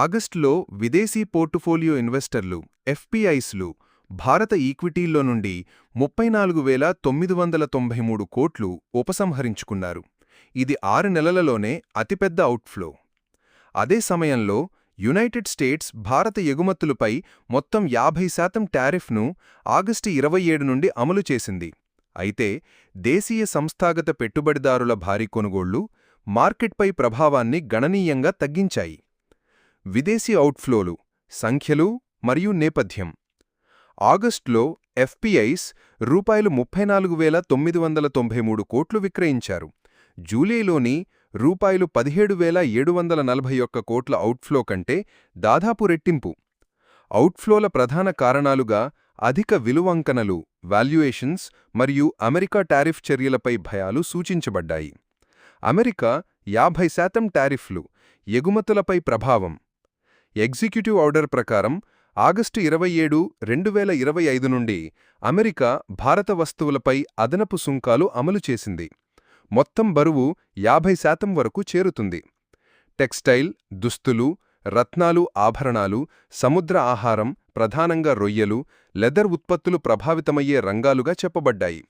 ఆగస్టులో విదేశీ పోర్టుఫోలియో ఇన్వెస్టర్లు ఎఫ్పిఐస్లు భారత ఈక్విటీల్లో నుండి ముప్పై నాలుగు వేల తొమ్మిది వందల తొంభై మూడు కోట్లు ఉపసంహరించుకున్నారు. ఇది ఆరు నెలలలోనే అతిపెద్ద అవుట్ఫ్లో. అదే సమయంలో యునైటెడ్ స్టేట్స్ భారత ఎగుమతులపై మొత్తం యాభై శాతం టారిఫ్ను ఆగస్టు ఇరవై ఏడు నుండి అమలు చేసింది. అయితే దేశీయ సంస్థాగత పెట్టుబడిదారుల భారీ కొనుగోళ్ళు మార్కెట్పై ప్రభావాన్ని గణనీయంగా తగ్గించాయి. విదేశీ అవుట్ఫ్లోలు సంఖ్యలు మరియు నేపథ్యం. ఆగస్టులో ఎఫ్పిఐస్ రూపాయలు ముప్పై నాలుగు వేల తొమ్మిది వందల తొంభై మూడు కోట్లు విక్రయించారు. జూలైలోని రూపాయలు పదిహేడు వేల ఏడు వందల నలభై ఒక్క కోట్ల అవుట్ఫ్లో కంటే దాదాపు రెట్టింపు. అవుట్ఫ్లోల ప్రధాన కారణాలుగా అధిక విలువంకనలు వాల్యుయేషన్స్ మరియు అమెరికా టారిఫ్ చర్యలపై భయాలు సూచించబడ్డాయి. అమెరికా యాభై శాతం టారిఫ్లు ఎగుమతులపై ప్రభావం ఎగ్జిక్యూటివ్ ఆర్డర్ ప్రకారం ఆగస్టు ఇరవై ఏడు రెండు వేల ఇరవై ఐదు నుండి అమెరికా భారత వస్తువులపై అదనపు సుంకాలు అమలు చేసింది. మొత్తం బరువు యాభై శాతం వరకు చేరుతుంది. టెక్స్టైల్ దుస్తులు రత్నాలు ఆభరణాలు సముద్ర ఆహారం ప్రధానంగా రొయ్యలు లెదర్ ఉత్పత్తులు ప్రభావితమయ్యే రంగాలుగా చెప్పబడ్డాయి.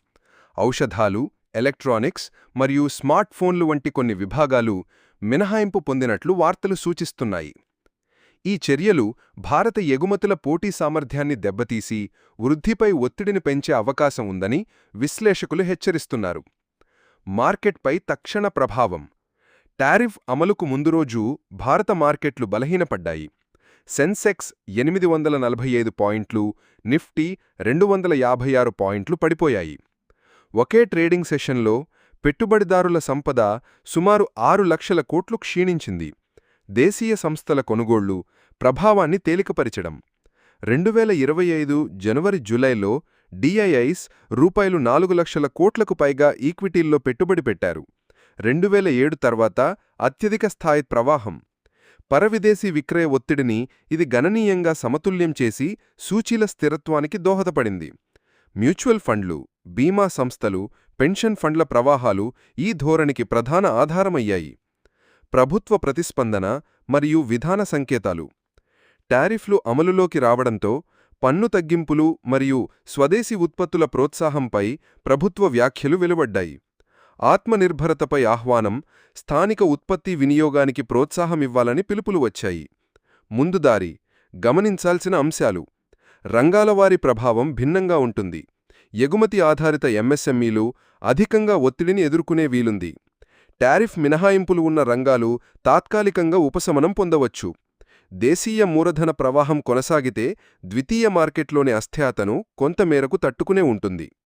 ఔషధాలు ఎలక్ట్రానిక్స్ మరియు స్మార్ట్ ఫోన్లు వంటి కొన్ని విభాగాలు మినహాయింపు పొందినట్లు వార్తలు సూచిస్తున్నాయి. ఈ చర్యలు భారత ఎగుమతుల పోటీ సామర్థ్యాన్ని దెబ్బతీసి వృద్ధిపై ఒత్తిడిని పెంచే అవకాశం ఉందని విశ్లేషకులు హెచ్చరిస్తున్నారు. మార్కెట్పై తక్షణ ప్రభావం. టారిఫ్ అమలుకు ముందు రోజు భారత మార్కెట్లు బలహీనపడ్డాయి. సెన్సెక్స్ ఎనిమిది వందల నలభై ఐదు పాయింట్లు నిఫ్టీ రెండు వందల యాభై ఆరు పాయింట్లు పడిపోయాయి. ఒకే ట్రేడింగ్ సెషన్లో పెట్టుబడిదారుల సంపద సుమారు ఆరు లక్షల కోట్లు క్షీణించింది. దేశీయ సంస్థల కొనుగోళ్ళు ప్రభావాన్ని తేలికపరిచడం. రెండు వేల ఇరవై ఐదు జనవరి జులైలో డిఐఐస్ రూపాయలు నాలుగు లక్షల కోట్లకు పైగా ఈక్విటీల్లో పెట్టుబడి పెట్టారు. రెండు వేల ఏడు తర్వాత అత్యధిక స్థాయి ప్రవాహం. పరవిదేశీ విక్రయ ఒత్తిడిని ఇది గణనీయంగా సమతుల్యం చేసి సూచీల స్థిరత్వానికి దోహదపడింది. మ్యూచువల్ ఫండ్లు బీమా సంస్థలు పెన్షన్ ఫండ్ల ప్రవాహాలు ఈ ధోరణికి ప్రధాన ఆధారమయ్యాయి. ప్రభుత్వ ప్రతిస్పందన మరియు విధాన సంకేతాలు. టారిఫ్లు అమలులోకి రావడంతో పన్ను తగ్గింపులు మరియు స్వదేశీ ఉత్పత్తుల ప్రోత్సాహంపై ప్రభుత్వ వ్యాఖ్యలు వెలువడ్డాయి. ఆత్మనిర్భరతపై ఆహ్వానం స్థానిక ఉత్పత్తి వినియోగానికి ప్రోత్సాహమివ్వాలని పిలుపులు వచ్చాయి. ముందుదారి గమనించాల్సిన అంశాలు. రంగాలవారి ప్రభావం భిన్నంగా ఉంటుంది. ఎగుమతి ఆధారిత ఎంఎస్ఎంఈలు అధికంగా ఒత్తిడిని ఎదుర్కొనే వీలుంది. టారిఫ్ మినహాయింపులు ఉన్న రంగాలు తాత్కాలికంగా ఉపశమనం పొందవచ్చు. దేశీయ మూలధన ప్రవాహం కొనసాగితే ద్వితీయ మార్కెట్లోని అస్థ్యాతను కొంతమేరకు తట్టుకునే ఉంటుంది.